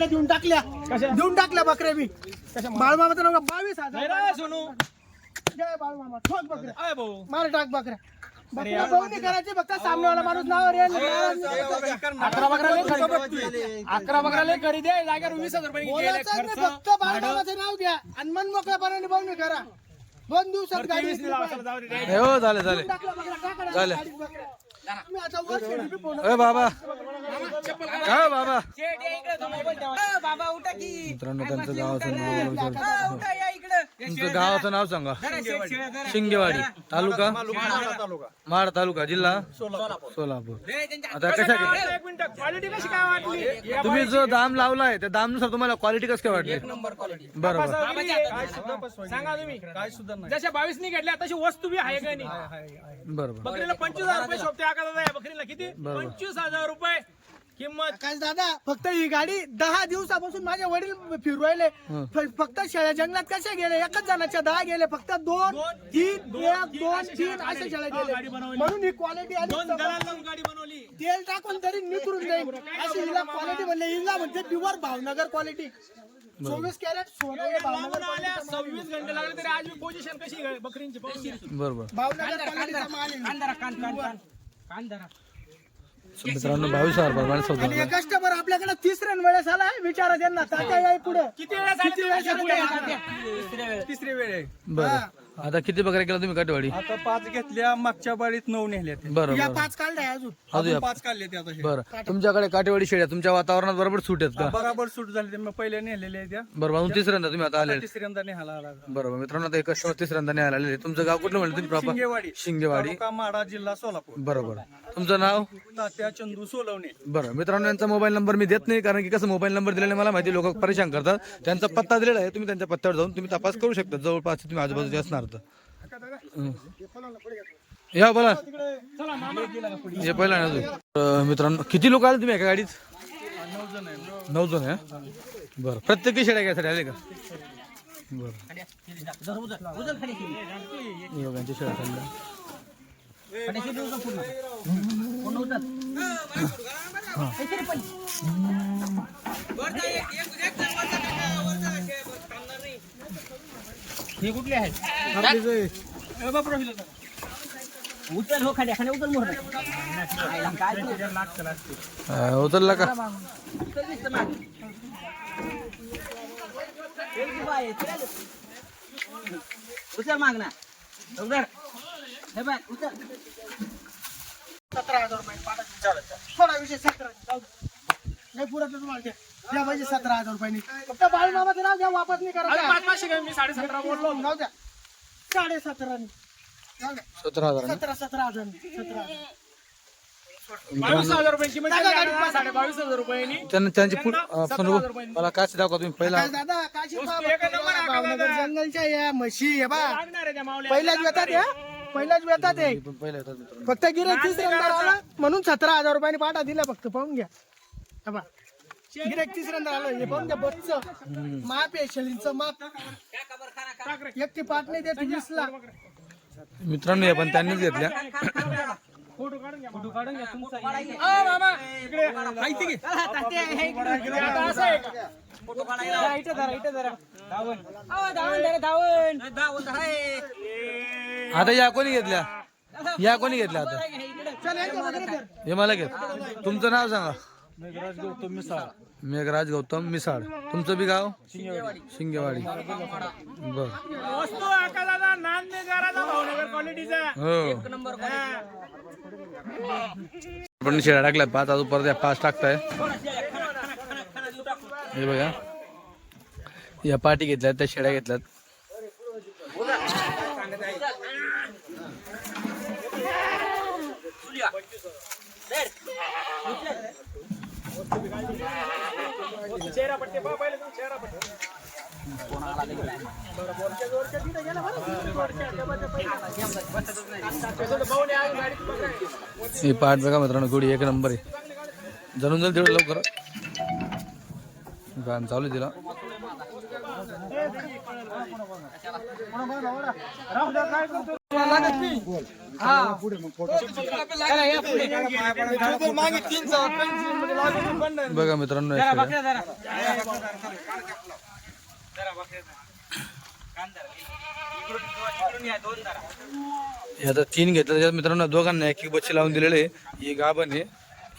बकऱ्या देऊन टाकल्या. देऊन टाकल्या बकऱ्या बी. बाळमामाचं नाव बावीस हजार सोनू. जय बाळमामा. ठोक बकऱ्या. मार टाक बकऱ्या. बकऱ्या करायची फक्त सामनेवाला माणूस अकरा खरी अकरा दे जागेवर वीस हजार रुपये फक्त बाळमामाचं नाव द्या. आणि मन मोकळ्यापणाने करा. दोन दिवसात गाडी झाले झाले. बकऱ्या, झालं. गाडीत बकऱ्या. तुम्ही आता वर शेडी बी पोहणं. अ बाबा. काय बाबा. शेट, या इकडे, तो मोबाईल ठेवा. बाबा उठा की. मित्रांनो त्यांचं गावाचं नाव तुमचं गावाचं नाव सांगा. शिंगेवाडी. तालुका? महाड तालुका. जिल्हा? सोलापूर. आता कशा आता एक मिनिट क्वालिटी कशी काय वाटली? या तुम्ही जो दाम लावलाय त्या दामनुसार तुम्हाला क्वालिटी कसं काय वाटली? बरोबर. काय सुद्धा सांगा तुम्ही. काय सुद्धा नाही. जशा बावीस नि घेतल्या तशी वस्तू बी आहे का नाही? बरोबर. बकरीला पंचवीस हजार रुपये आका दादा या बकरीला. किती? बरोबर. पंचवीस हजार रुपये. किंमत. आकाश दादा फक्त ही गाडी दहा दिवसापासून माझे वडील फिरवायले. हं. फ- फक्त शेळ्या जंगलात कशा गेले? एकच जणाच्या दहा गेले फक्त दोन तीन एक दोन तीन असे शेळ्या गाडी गेले. बनवली. म्हणून ही क्वालिटी दोन आणि दलाल लावून गाडी बनवली. तेल टाकून तरी नितरून जाईल. अशी हिला क्वालिटी म्हणले. हिला म्हणते प्युअर भावनगर क्वालिटी चोवीस कॅरेट सोनं हे भावनगर लावून आल्या quality चा माल सव्वीस घंटे लागले तरी आज पोझिशन कशी आहे बकरींची? पाहून घ्या. बरोबर भावनगर क्वालिटीचा माल आहे. मित्रांनो बावीस हजार प्रमाणे सौदा कस्टमर आपल्याकडे तिसऱ्या वेळेस आलाय विचारा त्यांना. तात्या याय पुढे. किती वेळा किती वेळा तिसरी वेळ आहे बरं. आता किती बकऱ्या केला तुम्ही काटेवाडी? आता पाच घेतल्या मागच्या बारीत नऊ नेल्या त्या. बरं या बरं. पाच काढल्या अजून. अजून या पाच काढले ते आता हे. बरं. तुमच्याकडे काटेवाडी शेळ्या तुमच्या वातावरणात बरोबर सूट आहेत का? बराबर सूट झाली ते. मग पहिल्या नेलेल्या त्या. बरोबर अजून तिसऱ्यांदा तुम्ही आता आले तिसऱ्यांदा नेहाला आला बरोबर मित्रांनो आता एक कस्टमर तिसऱ्यांदा नाही आलेले तुमचं गाव कुठलं म्हणलं तुम्ही प्रॉपर? शिंगेवाडी. शिंगेवाडी. तालुका माडा जिल्हा सोलापूर. बरोबर. तुमचं नाव? तात्या चंदू सोलवणे. बरं मित्रांनो यांचा मोबाईल नंबर मी देत नाही कारण की कसं मोबाईल नंबर दिल्याने मला माहिती लोक परेशान करतात. त्यांचा पत्ता दिलेला आहे तुम्ही त्यांच्या पत्त्यावर जाऊन तुम्ही तपास करू शकता जवळपास तुम्ही आजूबाजूचे असणार तर. या बोला. हे पहिला ना अजून. मित्रांनो किती लोक आले तुम्ही एका गाडीत? नऊ जण आहे बरं प्रत्येकी शेड्या घ्यायसाठी आले का? बरं. शेळ्या चालल्या. पूर्ण? पूर्ण उचल हे तरी पण कुठले आहेत उचल खाली खाली उचल उचलला का? उचल दिसतं हे बाय उचल सतरा हजार रुपये पाठायचे. थोडा विषय सतरा जाऊ दे. नाही पुरत नाही तुम्हाला ते. द्या पाहिजे सतरा हजार रुपयांनी. फक्त बाळमामाचं नाव घ्या वापस नाही अरे करा पाच पाचशे काय मी? साडे सतरा बोललो. जाऊ द्या साडे सतरानी जाऊ द्या सतरा हजार सतरा सतरा हजार सतरा हजार. बावीस हजार रुपये किंमत टाका गाडीत आहे, साडे बावीस हजार रुपयानी. त्यांना त्यांची पुढ मला काच दाखवा तुम्ही पहिला. काय दादा काशी वस्तू एक नंबर आहे, भावनगर दादा. जंगलच्या या म्हशी बा लागणार आहे त्या मावल्या. पहिल्याच वेतात या पहिल्याच वेतात आहे पण पहिला येतात मित्रांनो. फक्त गिरे तिसऱ्यांदा आलं म्हणून सतरा हजार रुपयाने पाठा दिला फक्त पाहून घ्या. हे बा. गिरेक तिसऱ्यांदा आलं हे पाहून घ्या बसचं. माप आहे शेळींचं माप. एक ती पाठ नाही देत वीसला मित्रांनो हे पण त्यांनीच घेतल्या. फोटो काढून घ्या फोटो काढून घ्या तुमचा आता असं आहे का? आता या कोणी घेतल्या? या कोणी घेतल्या आता? हे मला घेत. तुमचं नाव सांगा. मेघराज गौतम मिसाळ. तुमचं बी गाव? शिंगेवाडी. बर. हो. पण शेळ्या टाकल्यात पाच आज परत या पाच टाकताय. हे बघा. या पाठी घेतल्यात त्या शेळ्या घेतल्यात. चेहरा पट्टे पहा पहिले तुम्ही चेहरा ही पाठ बघा मित्रांनो गोडी एक नंबर आहे. जणून जाईल तेवढं लवकर. गाणं चालू आहे तिला राहू द्या, काय करतो बघा मित्रांनो या शेळ्या. आता तीन घेतलं. मित्रांनो दोघांना एक एक बच्चे लावून दिलेले ही गाभण आहे.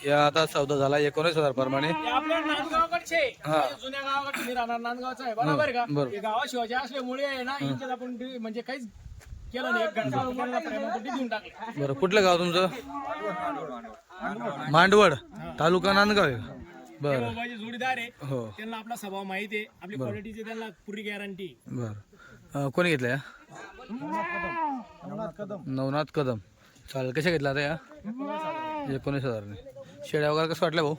या आता सौदा झाला एकोणीस हजार प्रमाणे. आपल्या नांदगावकडचे. हा. जुन्या गावाकडचे. मी राहणार नांदगावचा आहे बरोबर आहे का? बरोबर. हे गावाशिवायचे असल्यामुळे आहे ना यांच्यात आपण डी- म्हणजे काहीच केलं नाही. एक घंटा मुलांना प्रेमापोटी देऊन टाकले. बरं कुठलं गाव तुमचं? मांडवड तालुका नांदगाव आहे का? बरं. बाबाजी जोडीदार आहे. हो. त्यांना आपला स्वभाव माहिती आहे. आपली क्वालिटीची त्यांना पुरी गॅरंटी बरं. अं, कोणी घेतलं या नवनाथ कदम. चालेल कशा घेतला आता या? एकोणीस हजारने. शेड्या वगैरे कसं वाटलं भाऊ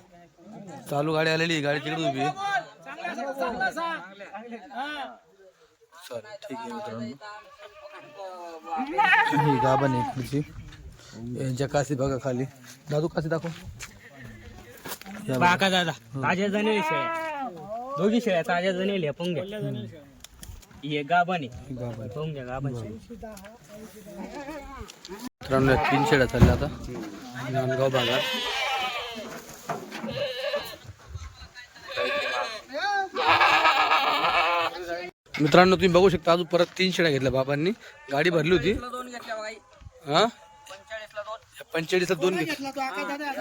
चालू गाडी आलेली गाडी तिकडे उभी. हा. चालेल ठीक आहे मित्रांनो ही गाभण आहे इकडची यांच्या कासी बघा खाली दादू कासी दाखव या. बाका दादा ताज्या जणेल शेळ्या दोघी शेळ्या ताज्या जणेल पण घ्या हे गाभण आहे ही गाभण. पाहून घ्या गाभण शेळी. मित्रांनो या तीन शेड्या चालल्या आता नांदगाव भागात मित्रांनो तुम्ही बघू शकता अजून परत तीन शेड्या घेतल्या बाबांनी. गाडी भरली होती. हा? पंचेचाळीसला दोन. घेतले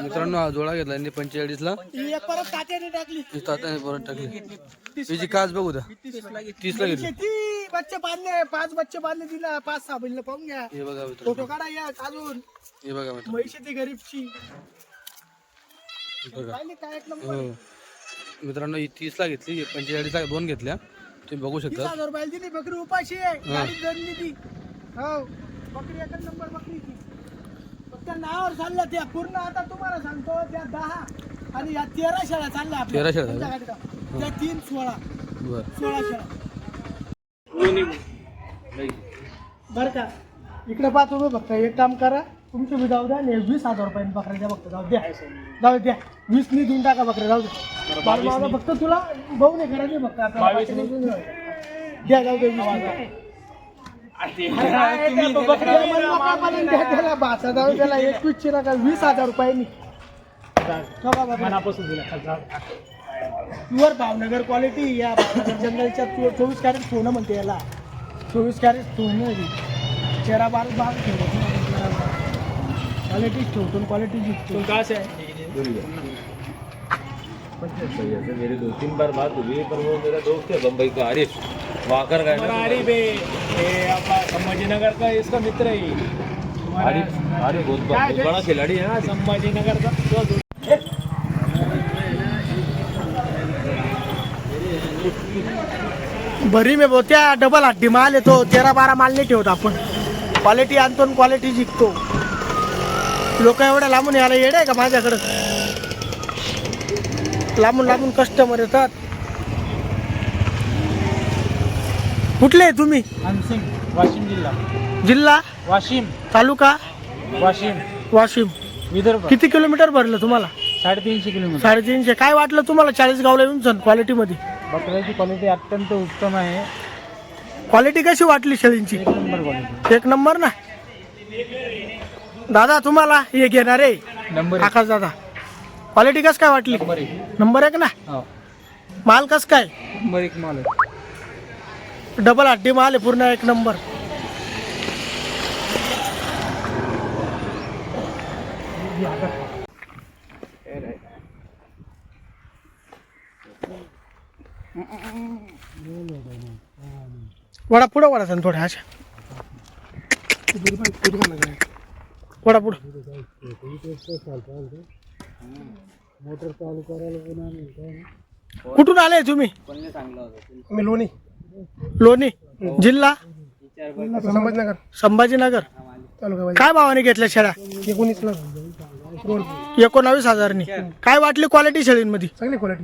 मित्रांनो हा जोडा घेतला यांनी पंचेचाळीसला. ही तात्याने परत टाकली. तिची काच बघू द्या. तीसला घेतली. बच्चे बांधले पाच बच्चे बांधले तिला. पाच सहा बहिणीला पाहून घ्या. हे बघा मित्रांनो. फोटो काढा या अजून. हे बघा मित्रांनो. म्हैशी ती गरीबची. बघा. हो. मित्रांनो ही तीसला घेतली ही पंचेचाळीसला दोन घेतल्या. तुम्ही बघू तीस शकता हजार रुपयाला दिली बकरी उपाशी आहे. धरली ती हो. बकरी एकच नंबर बकरी ती फक्त नावावर चालल्या त्या. पूर्ण आता तुम्हाला सांगतो त्या दहा आणि या तेरा शेळ्या चालल्या आपल्या. तेरा शेळ्या तुमच्या. त्या तीन सोळा. बरं. सोळा शेळ्या. बर का. इकडे पहा तुम्ही फक्त एक काम करा. तुमचं बी जाऊ द्या आणि वीस हजार रुपयाने बकऱ्या द्या फक्त. जाऊ द्या. जाऊ द्या. वीस नि देऊन टाका बकऱ्या जाऊ द्या. फक्त तुला भाऊ नाही करायचे फक्त आपल्याला नाही देऊन द्या. द्या जाऊ दे वीस नि. काय त्या बकऱ्या मला नका पालन द्या त्याला बासा जाऊ त्याला एकवीसशे नका वीस हजार रुपयांनी मनापासून दिला. प्युअर भावनगर क्वालिटी या भावनगर जंगलच्या चोवीस कॅरेट सोनं म्हणते याला. चोवीस कॅरेट सोनं आहे. चेहरा बार बाग ठेवतो क्वालिटी ठेवतो क्वालिटी तुम कहाँ से है। से मेरी दो तीन बार बात हुई पर वो मेरा दोस्त है बम्बई का आरिफ। वाकर का है आरिफ है। ये का इसका मित्र है। आरिफ आरिफ बहुत बहुत बड़ा खिलाड़ी है ना आरिफ। संभाजीनगर का। तो भरी में बोत्या डबल हड्डी माल येतो तेरा बारा माल नाही ठेवत आपण क्वालिटी आणतो क्वालिटी जिंकतो लोक एवढ्या लांबून यायला येड आहे का माझ्याकडं? लांबून लांबून कस्टमर येतात. कुठले आहे तुम्ही? वाशिम जिल्हा. जिल्हा? वाशिम. तालुका? वाशिम. वाशिम. विदर्भ. किती किलोमीटर भरलं तुम्हाला? साडेतीनशे किलोमीटर. साडेतीनशे. काय वाटलं तुम्हाला चाळीस गावला येऊन सण क्वालिटीमध्ये बकऱ्याची क्वालिटी अत्यंत उत्तम आहे. क्वालिटी कशी वाटली शेळींची? नंबर क्वालिटी एक नंबर ना? दादा तुम्हाला हे घेणार. आहे नंबर आकाश दादा क्वालिटी कस काय वाटली? नंबर एक. ना? हो. माल कस काय? नंबर एक माल डबल हड्डी माल आहे पूर्ण एक नंबर. वडा पुढं वडा थोड्या अशा. वडा पुढं. कुठून आले तुम्ही? मी लोणी. लोणी जिल्हा? संभाजीनगर. संभाजीनगर. काय भावाने घेतल्या शेळ्या? एकोणीस एकोणावीस हजारनी. काय वाटली क्वालिटी शेळींमध्ये? चांगली क्वालिटी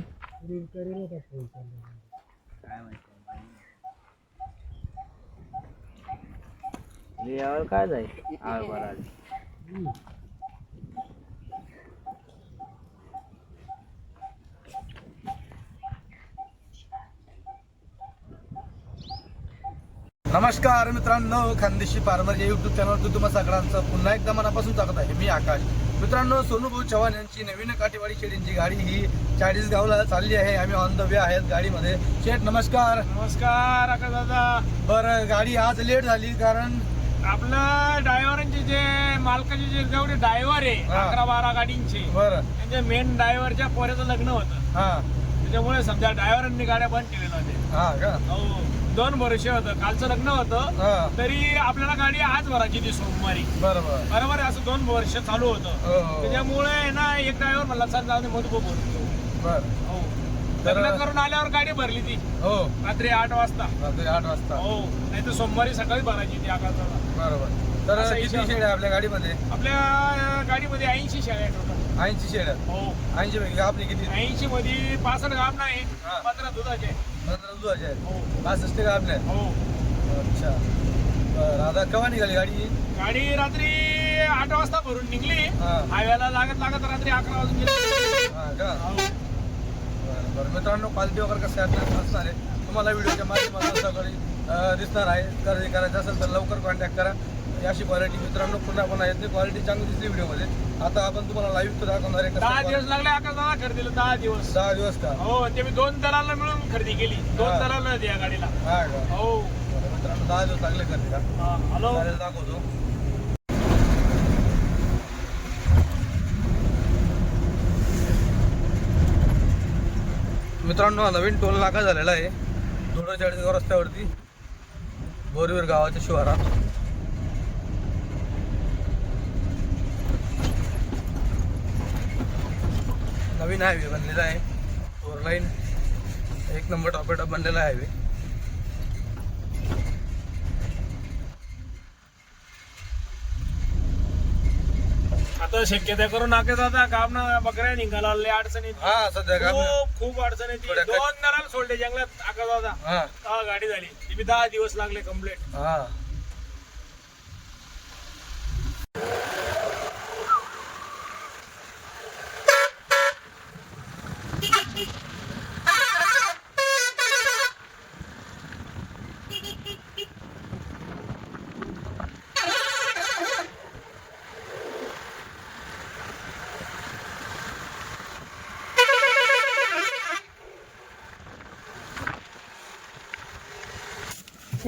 यावर काय जाईल? नमस्कार मित्रांनो खानदेशी फार्मर या युट्यूब चॅनलवर तुम्हा सगळ्यांचं पुन्हा एकदा मनापासून स्वागत आहे. मी आकाश. मित्रांनो सोनूभाऊ चव्हाण यांची नवीन काठीवाडी शेडींची गाडी ही चाळीस गावला चालली आहे. आम्ही ऑन द वे आहेत गाडीमध्ये. शेठ नमस्कार. नमस्कार आका दादा. बरं गाडी आज लेट झाली कारण आपलं ड्रायव्हरांचे जे मालकाचे जे जेवढे ड्रायव्हर आहे हा. अकरा बारा गाडींचे बरं. त्यांच्या मेन ड्रायव्हरच्या पोऱ्याचं लग्न होतं. हा. त्याच्यामुळे समजा ड्रायव्हरांनी गाड्या बंद ठेवल्या होत्या. हा का? हो. दोन वर्ष होतं. कालचं लग्न होतं. हा. तरी आपल्याला गाडी आज भरायची ती सोमवारी. बरं बरं बरोबर आहे, असं दोन वर्ष चालू होतं. हो, हो. त्याच्यामुळे आहे ना एक ड्रायव्हर म्हणला सर जाऊ दे मधुको बोलतो. बरं. हो. लग्न करून आल्यावर गाडी भरली ती. हो. रात्री आठ वाजता. रात्री आठ वाजता. हो. नाही तर सोमवारी सकाळी भरायची ती आकाशाला बरोबर. तर असं किती हिशोब. शेड आहे आपल्या गाडीमध्ये? आपल्या गाडीमध्ये ऐंशी शेळ्या आहेत टोटल. ऐंशी शेड हो. ऐंशी पैकी आपली किती? ऐंशी मध्ये पासष्ट गाब नाही हा. पंधरा दुधाचे पंधरा दुधाचे आहेत. हो. पासष्ट का आपल्या हो. अच्छा. बरं आता केव्हा निघाली गाडी? गाडी रात्री आठ वाजता भरून निघली. हा. हायवेला लागत लागत रात्री अकरा वाजून गेली. हा का? हो. बरं मित्रांनो क्वालिटी वगैरे कसं असणार आहे. तुम्हाला व्हिडिओच्या माध्यमातून सगळी दिसणार आहे. खरेदी करायचं असेल तर लवकर कॉन्टॅक्ट करा. अशी क्वालिटी मित्रांनो पुन्हा पुन्हा येत नाही. क्वालिटी चांगली दिसली व्हिडिओमध्ये. आता आपण तुम्हाला लाईव्ह दाखवणार आहे दहा दिवस लागले आकाशाला खरेदीला दहा दिवस. दहा दिवस का? हो ते मी दोन दलाला मिळून खरेदी केली. दोन. दलाला या गाडीला. हा हो. मित्रांनो दहा दिवस लागले खरेदी का हॅलो. चालेल दाखवतो. मित्रांनो हा नवीन टोल नाका झालेला आहे. धुळे चाळीसगाव रस्त्यावरती बोरवीर गावाच्या शिवारात. नवीन हायवे बनलेला आहे. फोर लाईन एक नंबर टॉपेटॉप बनलेला हायवे आता शक्यता करून नाके आता काम ना बकऱ्या निघाला लय अडचणी हा सध्या का खूप खूप अडचण थोड्या दोन दराला सोडले जंगलात. आका दादा. हा. गाडी झाली. ती बी दहा दिवस लागले कंप्लीट हा.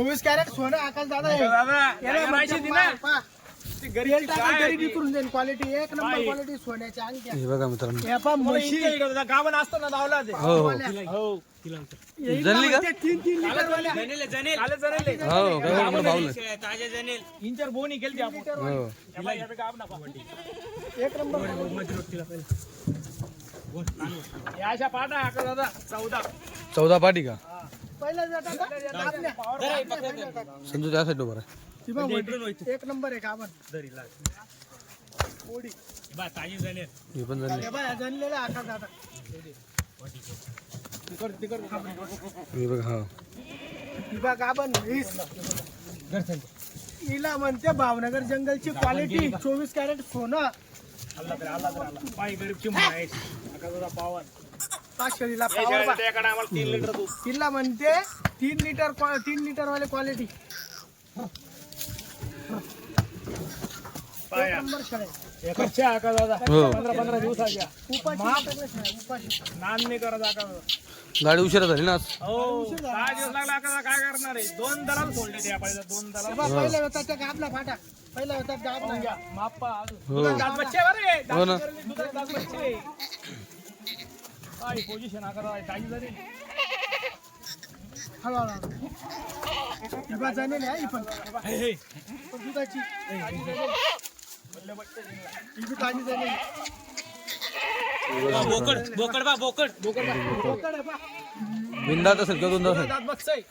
चोवीस कॅरेट सोनं आकाश दादा आहे. याला माहिती ना. तेल गरीब टाकून तरी विकून क्वालिटी एक नंबर? क्वालिटी हे बघा मित्रांनो. हे पहा म्हशी. गावन असताना लावला ते. हो हो. हो. येईल जणली का? तीन तीन लिटर वाल्या. हो काय म्हणलं जनेल इंचर बोनी केली आपण. हो. या बाई, या बाई गाव नका. एक नंबर या अशा पाटा दादा? चौदा. चौदा पाटी का? संजू त्या साईड आहे. एक नंबर आहे काबर ओडी बा ताजी जणेल हे पण हे हे बघा हा. वीस हिला म्हणते भावनगर जंगलची क्वालिटी चोवीस कॅरेट सोनं. पावन. पाच शेळीला या पावर बा. आम्हाला तीन लिटर दूध. तिला म्हणते तीन लिटर क्वा- तीन लिटर वाले क्वालिटी पाया. नंबर शेळ्या एकच्या आका दादा हो. पंधरा पंधरा दिवसाच्या उपाशी सगळं शेळ्या, उपाशी. नान नाही करत आका दादा गाडी उशिरा झाली ना आज? हो दिवस लागला आका दादा काय करणार आहे? दोन दलाल सोडले ते आपल्याला दोन दलाल. बा, पहिल्या होता त्या गाबला फाटा. होता गाबला. हो. हो. ना. दुधात काय पोझिशन आका दादा ताजी झाली हळूहळू हिबा जाणेल आहे ही पण. हे, हे. पण दुधाची. ही बी ताजी झालेली बोकड बोकड बा बोकड. बोकड आहे बा. बिंदात असेल किंवा दोन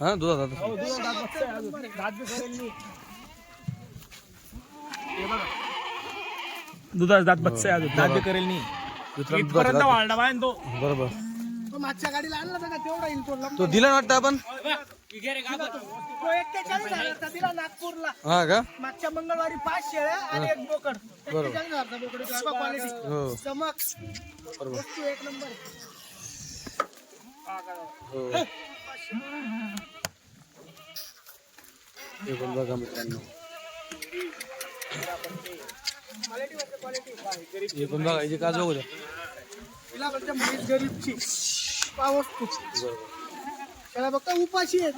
हा दुधा दादा हो दुधात दात बच्चे दात बी करेल दुधात दात बच्चे दात मित्रांनो इथपर्यंत वाढला बाय तो बरोबर. तो मागच्या गाडीला आणला होता का तेवढा येईल तो लंबा. तो दिला वाटतं आपण? तो एक्केचाळीस हजारचा दिला नागपूरला. हा का? मागच्या मंगळवारी पाच शेळ्या आणि एक बोकड. एक्केचाळीस हजारचा बोकड क्वालिटी हो. चमक. वस्तू एक नंबर. हो. हे पण बघा मित्रांनो. हे पण बघा याची काजू बघू तिला म्हैस गरीबची. त्याला फक्त उपाशी आहे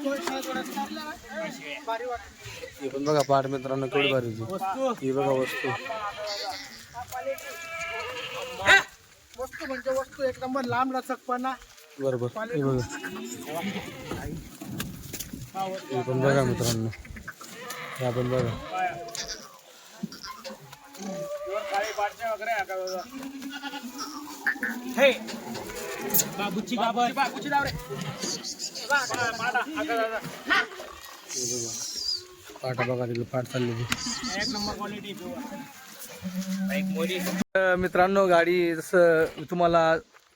भारी वाटतं. हे पण बघा पाठ मित्रांनो केवढी भारी होती. ही बघा वस्तू. वस्तू म्हणजे वस्तू एक नंबर लांब लचकपणा. बरोबर हे बघा. हे पण बघा मित्रांनो. हे आपण बघा. हे बाबूची गाबर बाबूची डावरे पाठ बघा तिकडे पाठ चालली एक नंबर क्वालिटी अ, मित्रांनो गाडी जसं तुम्हाला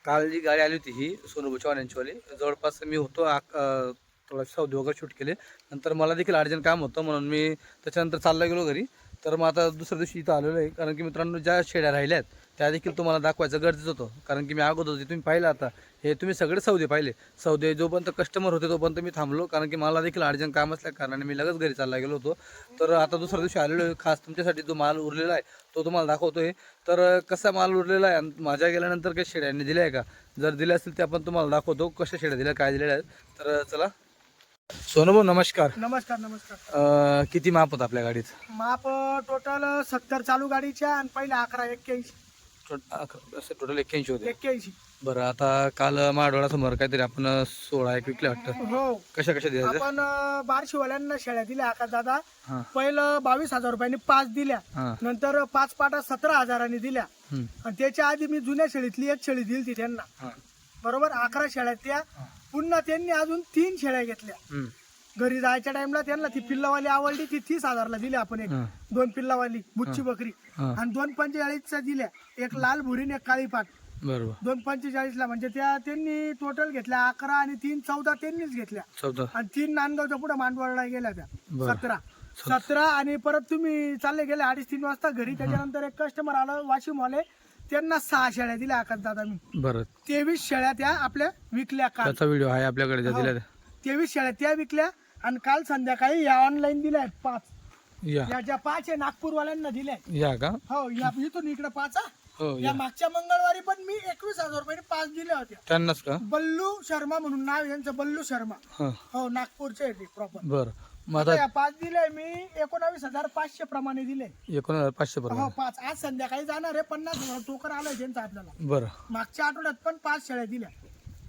काल जी गाडी आली होती ही सोनू चव्हाण यांचीवाली जवळपास मी होतो आक- अ, थोडा सौदे वगैरे शूट केले. नंतर मला देखील अर्जंट काम होतं म्हणून मी त्याच्यानंतर चालला गेलो घरी. तर मग आता दुसऱ्या दिवशी इथं आलेलो आहे. कारण की मित्रांनो ज्या शेड्या राहिल्या आहेत त्या देखील तुम्हाला दाखवायचं गरजेचं होतं. कारण की मी अगोदर होते तुम्ही पाहिलं आता हे तुम्ही सगळे सौदे पाहिले. सौदे जोपर्यंत कस्टमर होते तोपर्यंत मी थांबलो. कारण की मला देखील अर्जंट काम असल्या कारणाने मी लगेच घरी चालला गेलो होतो. तर आता दुसऱ्या दिवशी आलेलो आहे. खास तुमच्यासाठी जो माल उरलेला आहे तो तुम्हाला दाखवतो आहे तर कसा माल उरलेला आहे आणि माझ्या गेल्यानंतर काही शेड्यांनी दिल्या आहे का? जर दिल्या असतील ते आपण तुम्हाला दाखवतो. कशा शेड्या दिल्या काय दिलेल्या आहेत. तर चला सोनू नमस्कार. नमस्कार नमस्कार. अं, किती माप होतं आपल्या गाडीत? माप टोटल सत्तर चालू गाडीच्या आणि पहिले अकरा एक्क्याऐंशी. टोटल एक्क्याऐंशी होते. एक्क्याऐंशी. बरं आता काल माडवाळासमोर काहीतरी आपण सोळा एक विकले वाटतं. हो. कशा कशा द्यायचं आपण अं, बारशीवाल्यांना शेळ्या दिल्या आका दादा. हां. पहिलं बावीस हजार रुपयांनी पाच दिल्या. हां. नंतर पाच पाटा सतरा हजारांनी दिल्या. हम्म, आणि त्याच्या आधी मी जुन्या शेळीतली एक शेळी दिली त्यांना. हां. बरोबर? अकरा शेळ्या त्या. पुन्हा त्यांनी अजून तीन शेळ्या घेतल्या. हम्म, घरी जायच्या टाइमला त्यांना ती पिल्लावाली आवडली ती तीस हजारला दिली आपण एक. हां. दोन पिल्लावाली बुच्ची बकरी. हां. आणि दोन पंचेचाळीसच्या दिल्या. एक लाल भुरीन एक काळी पाट. बरोबर. दोन पंचेचाळीसला म्हणजे त्या त्यांनी टोटल घेतल्या अकरा आणि तीन चौदा त्यांनीच घेतल्या. चौदा. आणि तीन नांदगावच्या पुढे मांडवळला गेल्या त्या. सतरा. सतरा. आणि परत तुम्ही चालले गेले अडीच तीन वाजता घरी. त्याच्यानंतर एक कस्टमर आलं वाशिम वाले त्यांना सहा शेळ्या दिल्या आकाश दादा मी. बरं. तेवीस शेळ्या त्या आपल्या विकल्या काल. त्याचा व्हिडिओ आहे आपल्याकडे ज्या दिल्या. तेवीस शेळ्या त्या विकल्या आणि काल संध्याकाळी या ऑनलाईन दिल्या आहेत पाच. या. या ज्या पाच आहे नागपूरवाल्यांना दिल्या या का? हो या इथून इकडे पाच हा. हो या. या मागच्या मंगळवारी पण मी एकवीस हजार रुपये पाच दिल्या होत्या. त्यांनाच का? बल्लू शर्मा म्हणून नाव आहे यांचं बल्लू शर्मा. हां. हो नागपूरचे आहे ते प्रॉपर बरं. मग आता पाच दिले मी एकोणावीस हजार पाचशे प्रमाणे दिले एकोण हजार पाचशे हो पाच. आज संध्याकाळी जाणार आहे पन्नास हजार. टोकर आलाय त्यांचा आपल्याला. बरं. मागच्या आठवड्यात पण पाच शेळ्या दिल्या.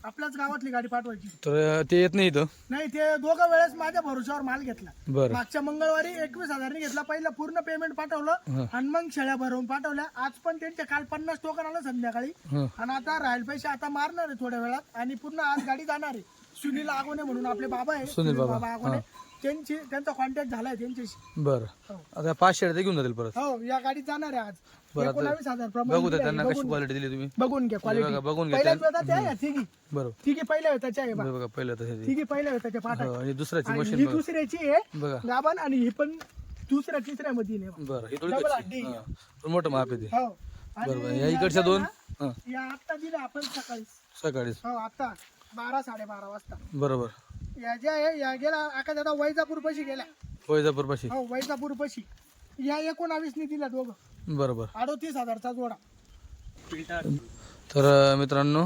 आपल्याच गावातली गाडी पाठवायची. तर ते येत नाही इथं? नाही ते दोघं वेळेस माझ्या भरोश्यावर माल घेतला. बरं. मागच्या मंगळवारी एकवीस हजारनी घेतला. पहिलं पूर्ण पेमेंट पाठवलं आणि मग शेळ्या भरवून पाठवल्या. आज पण त्यांचे काल पन्नास टोकन आलं संध्याकाळी. हं. आणि आता राहील पैसे आता मारणार आहे थोड्या वेळात. आणि पुन्हा आज गाडी जाणार आहे. सुनील आगोने म्हणून आपले बाबा आहे. सुनील बाबा, आगोने. त्यांची त्यांचा कॉन्टॅक्ट झालाय त्यांच्याशी. बरं. आता पाच शेड्या ते घेऊन जातील परत. हो या गाडीत जाणार आहे आज. बरं, आता एकोणावीस हजार प्रमाणे बघू दिले त्यांना. कशी बघून- क्वालिटी दिली तुम्ही. बघून घ्या क्वालिटी बघा, बघून घ्या. पहिल्याच वेळा त्या आहे, तिघी. बरोबर. तिघी पहिल्या वेताच्या आहे बा. हे बघा. पहिलं तर हे तिघी पहिल्या वेताच्या पाठ हो, आणि दुसऱ्याची आणि मशीन ही बघा. दुसऱ्याची आहे बघा. गाभण आणि ही पण दुसऱ्या तिसऱ्या मध्ये आहे बा. बरं ही Double. हां. पण मोठं माप आहे ते. हो. आणि बरोबर या इकडच्या दोन. हां. या आता दिल्या आपण सकाळी सकाळीच. हो आता बारा साडेबारा वाजता. बरोबर. या ज्या आहे या गेला आका दादा वैजापूर पशी गेल्या वैजापूर पाशी हो वैजापूर पशी या एकोणावीसनी दिल्या दोघं. बरोबर. अडोतीस हजारचा जोडा. तर मित्रांनो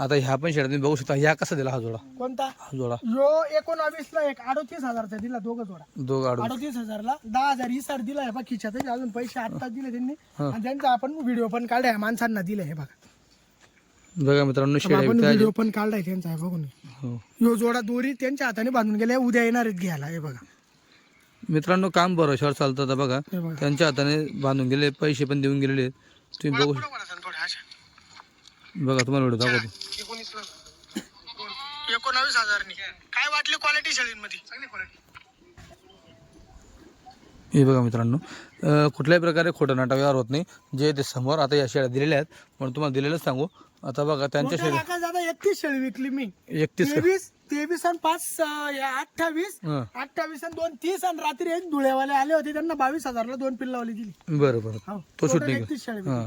आता ह्या पण शेड्या तुम्ही बघू शकता ह्या कसा दिला हा जोडा? कोणता? हा जोडा. यो एकोणावीस ला एक अडोतीस हजारचा दिला दोघं जोडा. दोघ आडू अडोतीस हजारला दहा हजार ही सर दिलाय बघ खिशात अजून पैसे आत्ताच दिले त्यांनी. आणि त्यांचा आपण व्हिडिओ पण काढलाय माणसांना दिले हे बघा. बघा मित्रांनो आपण व्हिडिओ पण काढलाय त्यांचा हे बघून. हो. यो जोडा दोरी त्यांच्या हाताने बांधून गेल्या उद्या येणार आहेत घ्यायला हे बघा. मित्रांनो काम भरोशावर चालतं आता बघा. हे बघा. त्यांच्या हाताने बांधून गेले पैसे पण देऊन गेलेले आहेत. तुम्ही बघू बघा तुम्हाला व्हिडिओ दाखवतो. एकोणावीस हजारनी. काय वाटली क्वालिटी शाळेमध्ये? चांगली क्वालिटी हे बघा मित्रांनो अं, कुठल्याही प्रकारे खोटं नाटा व्यवहार होत नाही. जे ते समोर आता या शेळ्या दिलेल्या आहेत म्हणून तुम्हाला दिलेलंच सांगू. आता बघा त्यांच्या काका दादा एकतीस शेळी विकली मी. एकतीस तेवीस तेवीस आणि पाच अं, या अठ्ठावीस हां. अठ्ठावीस आणि दोन तीस आणि रात्री एक धुळेवाले आले होते. त्यांना बावीस हजारला दोन पिल्लावाली दिली. बरं बरं. हो तो एकतीस शेळी. हां.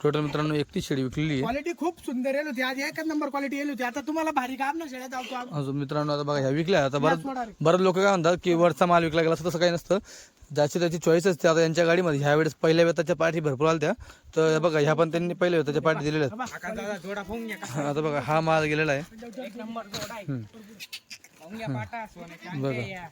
टोटल मित्रांनो एकतीस शेळी विकलेली आहे. क्वालिटी खूप सुंदर येईल होती. आज एकच नंबर क्वालिटी येईल होती. आता तुम्हाला भारी काम ना आवतो आम्ही. अजून मित्रांनो आता बघा ह्या विकल्या. आता बरं सोडा रे. बरेच लोक काय म्हणतात की वरचा माल विकला गेला असं तसं काही नसतं. ज्याची त्याची चॉईस असते आता यांच्या गाडीमध्ये. ह्या वेळेस पहिल्या वेताच्या पाठी भरपूर आल्या तर बघा ह्या पण त्यांनी पहिल्या वेताच्या पाठी दिलेल्या आहेत. आता बघा हा माल गेलेला आहे. एक बघा.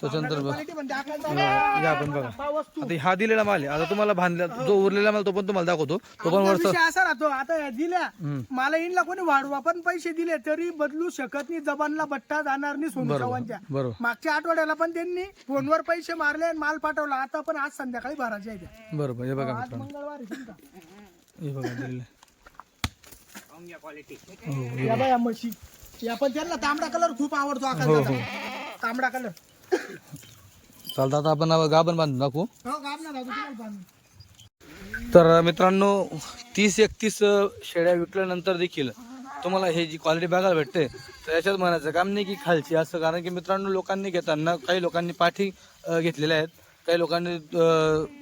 त्याच्यानंतर बघा क्वालिटी म्हणते आकांक्षा या पण बघा. हा आता हा दिलेला माल आहे. आता तुम्हाला बांधला जो उरलेला माल तो पण तुम्हाला दाखवतो. तो पण वरचा विषय असा राहतो. आता या दिल्या. मला इनला कोणी वाढवा पण पैसे दिले तरी बदलू शकत नाही. जबानला बट्टा जाणार नाही सोनू चव्हाणच्या. बरोबर. मागच्या आठवड्याला पण त्यांनी फोनवर पैसे मारले आणि माल पाठवला. आता पण आज संध्याकाळी भरायचे आहे. बरोबर हे बघा मंगळवार. हे बघा दिलेलं क्वालिटी हो या पण त्यांना तांबडा कलर खूप आवडतो आकाशाचा. तांबडा कलर चालतं आता आपण गाभण बांधून दाखवू हो. तर मित्रांनो तीस एकतीस शेळ्या विकल्यानंतर देखील तुम्हाला हे जी क्वालिटी बघायला भेटते तर याच्यात म्हणायचं काम नाही की खालची असं कारण की मित्रांनो लोकांनी घेताना काही लोकांनी पाठी घेतलेल्या आहेत. काही लोकांनी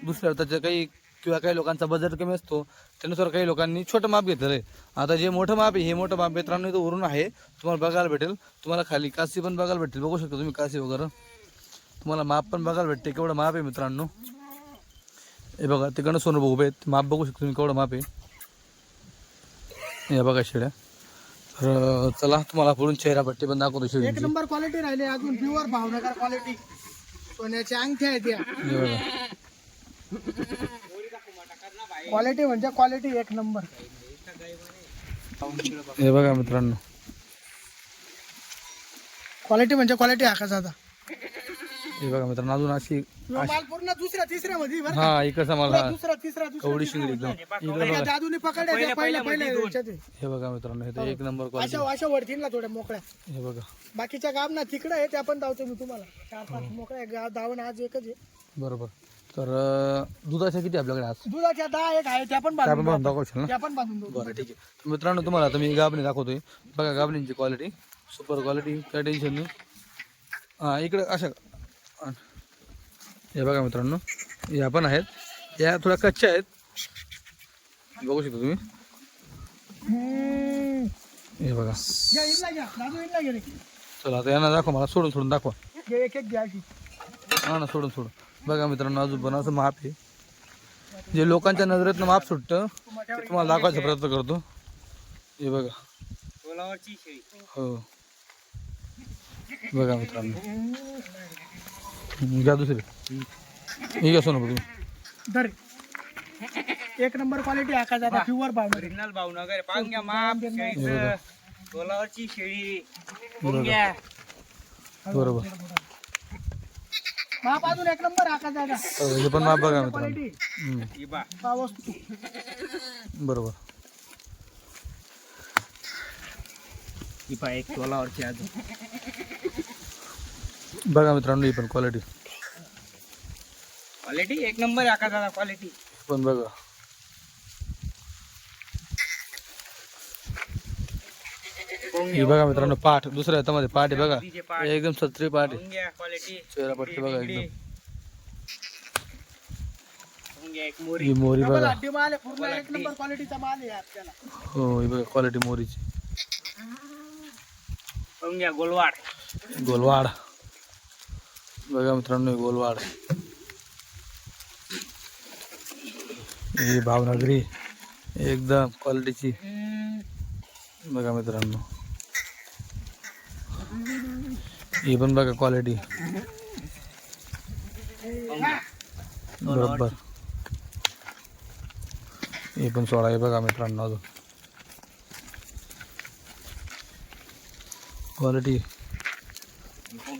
दुसऱ्या त्याच्या काही किंवा काही लोकांचा बजेट कमी असतो त्यानुसार काही लोकांनी छोटं माप घेतलेलं आहे. आता जे मोठं माप आहे हे मोठं माप मित्रांनो इथं वरून आहे तुम्हाला बघायला भेटेल. तुम्हाला खाली कासी पण बघायला भेटेल. बघू शकता तुम्ही कासी वगैरे. तुम्हाला माप पण बघायला भेटते केवढं माप आहे मित्रांनो. हे बघा तिकडनं सोनं बघू आहेत. माप बघू शकतो तुम्ही केवढं माप आहे. हे बघा शेड्या. तर चला तुम्हाला पुढून चेहरा पट्टी पण दाखवतो एक शेळींची नंबर क्वालिटी राहिले अजून प्युअर भावनगर क्वालिटी सोन्याच्या अंगठ्या आहेत या हे बघा. क्वालिटी म्हणजे क्वालिटी एक नंबर. हे बघा मित्रांनो. क्वालिटी म्हणजे क्वालिटी आकाशाचा हे बघा मित्रांनो अजून अशी माल पूर्ण दुसऱ्या तिसऱ्या मध्ये बरं हा इकडचा मला? दुसरा तिसरा दुसरा कवडी शिंगडी एकदम. इकडे त्या बघा दादूने पकडल्या त्या पहिल्या. हे बघा मित्रांनो हे तर एक नंबर क्वालिटी अशा अशा वरतीन ना थोड्या मोकळ्या. हे बघा. बाकीच्या गाव ना तिकडे आहे त्या पण धावतो मी तुम्हाला. चार पाच मोकळ्या गाव धावण आज एकच आहे. बरोबर. तर अं, दुधाच्या किती आपल्याकडे आज? दुधाच्या दहा एक आहे त्या पण त्या बांधून पण बांधून दाखवशील ना? त्या पण बांधून देऊ बरं ठीक आहे. तर मित्रांनो तुम्हाला आता मी गाबणी दाखवतोय. बघा गाबणींची क्वालिटी सुपर क्वालिटी काय टेन्शन नाही. हां इकडे अशा हा. हे बघा मित्रांनो या पण आहेत. या थोड्या कच्च्या आहेत. बघू शकता तुम्ही. हे बघा. चला आता यांना दाखवा मला सोडून सोडून दाखवा. हा ना सोडून सोडून. बघा मित्रांनो अजून पण असं माप आहे. जे लोकांच्या नजरेतनं माप सुटतं ते तुम्हाला दाखवायचा प्रयत्न करतो. हे बघा. हो. बघा मित्रांनो. घ्या दुसरी. हे घ्या सोनं बघू धर. एक नंबर क्वालिटी आकाशाचा. प्युअर भावनगर ओरिजिनल भावनगर पाहून घ्या माप सोलावरची शेळी बरोबर. माप अजून एक नंबर आकाशाचा. हो, हे पण माप बघा मित्रांनो. क्वालिटी हम्म, बा. वस्तू. बरोबर. पहा एक तोलावरची अजून. बघा मित्रांनो ही पण क्वालिटी क्वालिटी एक नंबर आका दादा क्वालिटी पण बघा. ही बघा मित्रांनो पाठ. दुसऱ्या हातामध्ये पाठ आहे बघा. एकदम सत्री पाठ आहे. चेहरा पट्टी बघा एकदम. मोरी. ही मोरी बघा. हो. ही बघा क्वालिटी मोरीची. गोलवाड. गोलवाड. बघा मित्रांनो ही गोलवाड. ही भावनगरी एकदम क्वालिटीची. बघा मित्रांनो. ही पण बघा क्वालिटी. बरोबर. ही पण सोळा आहे बघा मित्रांनो अजून. क्वालिटी.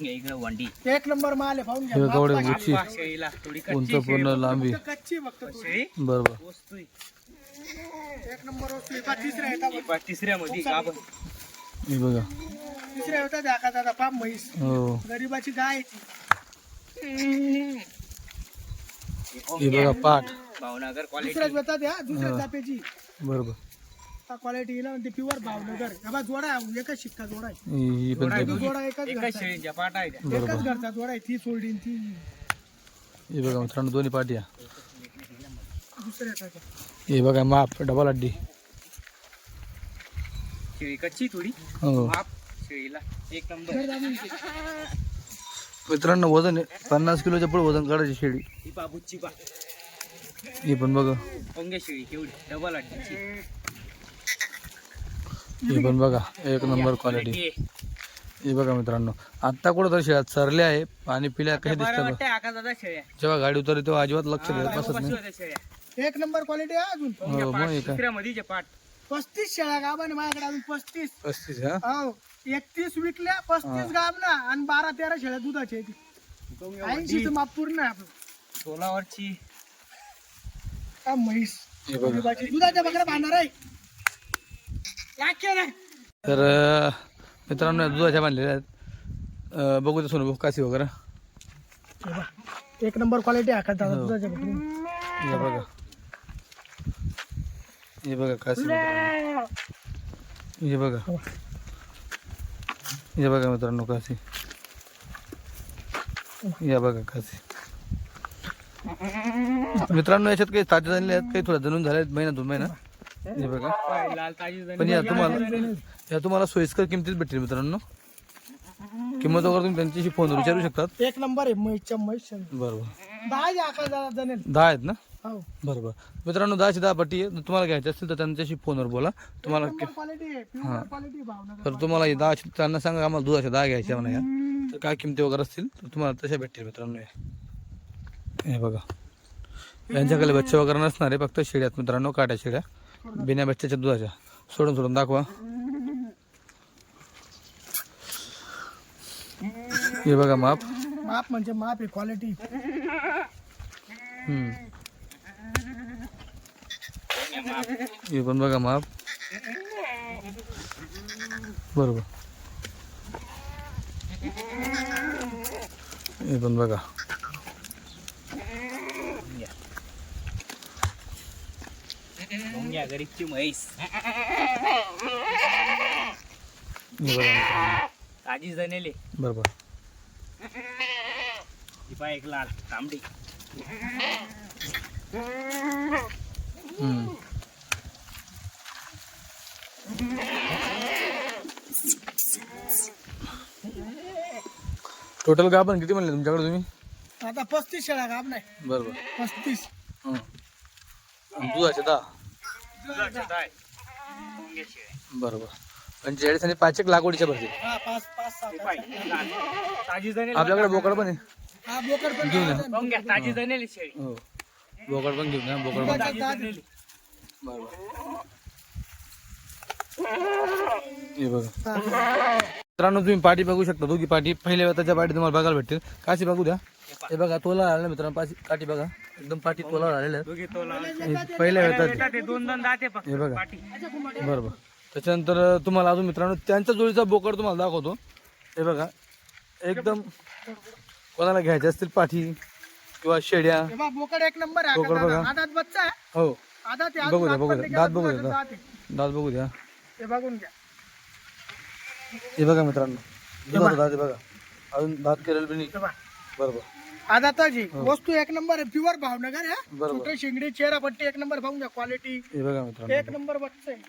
इकडे वंडी. एक नंबर माल आहे पाहून घ्या. हे कवडे माप उंची पा शेळीला थोडी उंच कच्ची पूर्ण लांबी. फक्त कच्ची फक्त थोडी. शेळी? बरोबर. वस्तू आहे. एक नंबर वस्तू तिसऱ्या येतात ही गाभण हे बघा. तिसऱ्या होतात आकाशाचा पाप म्हैस. हो. गरीबाची गाय. आहे ती. हे बघा पाठ भावनगर क्वालिटी दुसऱ्याच होतात या दुसऱ्या जापेची बरोबर. क्वालिटी ना ते प्युअर भावनगर. हा बा जोडा आहे, एकच शिक्का जोडा आहे. ही ही पण तो जोडा एकच एकच घरचा आहे. शेळीच्या पाठ आहे त्या. एकच घरचा जोडा आहे ती सोडीन ती. हे बघा मित्रांनो दोन्ही पाठी दुसऱ्या हे बघा माप डबल अड्डी शेळी कच्ची थोडी? हो. माप शेळीला एक नंबर. मित्रांनो वजन आहे. पन्नास किलोच्या पुढे वजन काढायची शेळी. ही बाबूची बा हे पण बघा. पोंगे शेळी केवढी डबल अड्डीची हे पण बघा एक नंबर क्वालिटी हे बघा मित्रांनो आत्ता कुठं तर शेळ्यात सरले आहे पाणी पिल्या कसे बरं दिसतं बघ. वाटतंय आका दादा शेळ्या. जेव्हा गाडी उतरली तेव्हा अजिबात लक्ष देत बसत बसू नाही. शेळ्या. एक नंबर क्वालिटी आहे अजून. हो मग पाठ पस्तीस शेळ्या गाबाने माझ्याकडे अजून पस्तीस. पस्तीस हा? एकतीस विकल्या पस्तीस गाब ना आणि बारा तेरा शेळ्या दुधाच्या ऐंशीच माप पूर्ण आहे आपलं. सोलावरची म्हैस. हे दुधाच्या बकऱ्या बांधणार आहे. तर मित्रांनो दुधाच्या बांधलेल्या आहेत. बघू ते सोनू काशी वगैरे. हे बघ, एक नंबर क्वालिटी आहे का दादा दुधाच्या बकरी हे बघा. हे बघा काशी मित्रांनो. हे बघा. हे बघा मित्रांनो काशी या बघा काशी मित्रांनो याच्यात काही ताजे झालेले आहेत काही थोडं जणून झाले आहेत महिना दोन महिना. हे बघा. लाल ताजी पण या तुम्हाला या तुम्हाला सोयीस्कर किमतीत भेटतील मित्रांनो. किंमत वगैरे तुम्ही त्यांच्याशी फोनवर विचारू शकतात. एक नंबर आहे म्हैसच्या म्हैस शेळी. बरोबर. दहा जे आकार दादा जनेल दहा आहेत ना? हो. बरोबर. मित्रांनो दहाशे दहा पट्टी आहे. तुम्हाला घ्यायचे असतील तर त्यांच्याशी फोनवर बोला. तुम्हाला क्वालिटी आहे प्युअर क्वालिटी भावनगर तर तुम्हाला हे दहा त्यांना सांगा आम्हाला दुधाच्या दहा घ्यायच्या म्हणा या. तर काय किमती वगैरे असतील तर तुम्हाला तशा भेटतील मित्रांनो या. हे बघा. यांच्याकडे बच्चे वगैरे नसणार आहे फक्त शेळ्यात मित्रांनो काट्या शेळ्या. बिना बच्च्याच्या दुधाच्या. सोडून सोडून दाखवा. हे बघा माप. माप म्हणजे माप आहे क्वालिटी. हे पण बघा माप. बरोबर. हे पण बघा. पोंग्या गरीबची म्हैस मित्रांनो. ताजी जनेले बरोबर. ही पाय एक लाल तांबडी. हम्म. टोटल गाभण किती म्हणले तुमच्याकडे तुम्ही? आता पस्तीस शेळ्या गाब नाही बरोबर. पस्तीस. हं. आणि दुधाचे दहा. बरोबर. आणि पाच एक लागवडीच्या हा जनेल आपल्याकडे बोकड पण आहे. हा बोकड पण घेऊ ना पोंग्या ताजी जनेली शेळी. हो. बोकड पण बोकड पण. बरोबर. हे बघा. मित्रांनो तुम्ही पाठी बघू शकता. दोघी पाठी पहिल्या वेताच्या पाठी तुम्हाला बघायला भेटतील. काशी बघू द्या. हे बघा तोला आलेला मित्रांनो. पाठी काठी बघा. एकदम पाठी तोला हे पहिल्या वेताची ते दोन दोन दाते फक्त हे बघा. पाठी. बरोबर. त्याच्यानंतर तुम्हाला अजून मित्रांनो त्यांच्या जोडीचा बोकड तुम्हाला दाखवतो. हे बघा. एकदम कोणाला घ्यायचे असतील पाठी किंवा शेड्या? हे बघ, बोकड एक नंबर आहे. बोकड आका बघा. दादा. आदात बच्चा आहे. हो. आदात आहे, बघू अजून द्या, बघू द्या. दात बघू द्या. दात. आहे. दात बघू द्या. हे बघून घ्या. हे बघा मित्रांनो. दात बघा. अजून दात केलेलं पण नाही. बघ. बरोबर. आदाताची वस्तू एक नंबर आहे प्युअर भावनगर आहे हो. छोटे शिंगडी चेहरा पट्टी एक नंबर पाहून घ्या क्वालिटी हे बघा मित्रांनो. एक नंबर बच्चा आहे.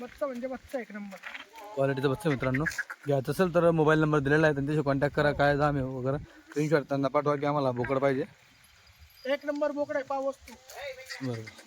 बच्चा म्हणजे बच्चा एक नंबर. क्वालिटीचं बच्चा मित्रांनो. घ्यायचं असेल तर मोबाईल नंबर दिलेला आहे त्यांच्याशी कॉन्टॅक्ट करा काय दाम आहे वगैरे. स्क्रीनशॉट त्यांना पाठवा की आम्हाला बोकड पाहिजे. एक नंबर बोकड आहे पा वस्तू. बरोबर.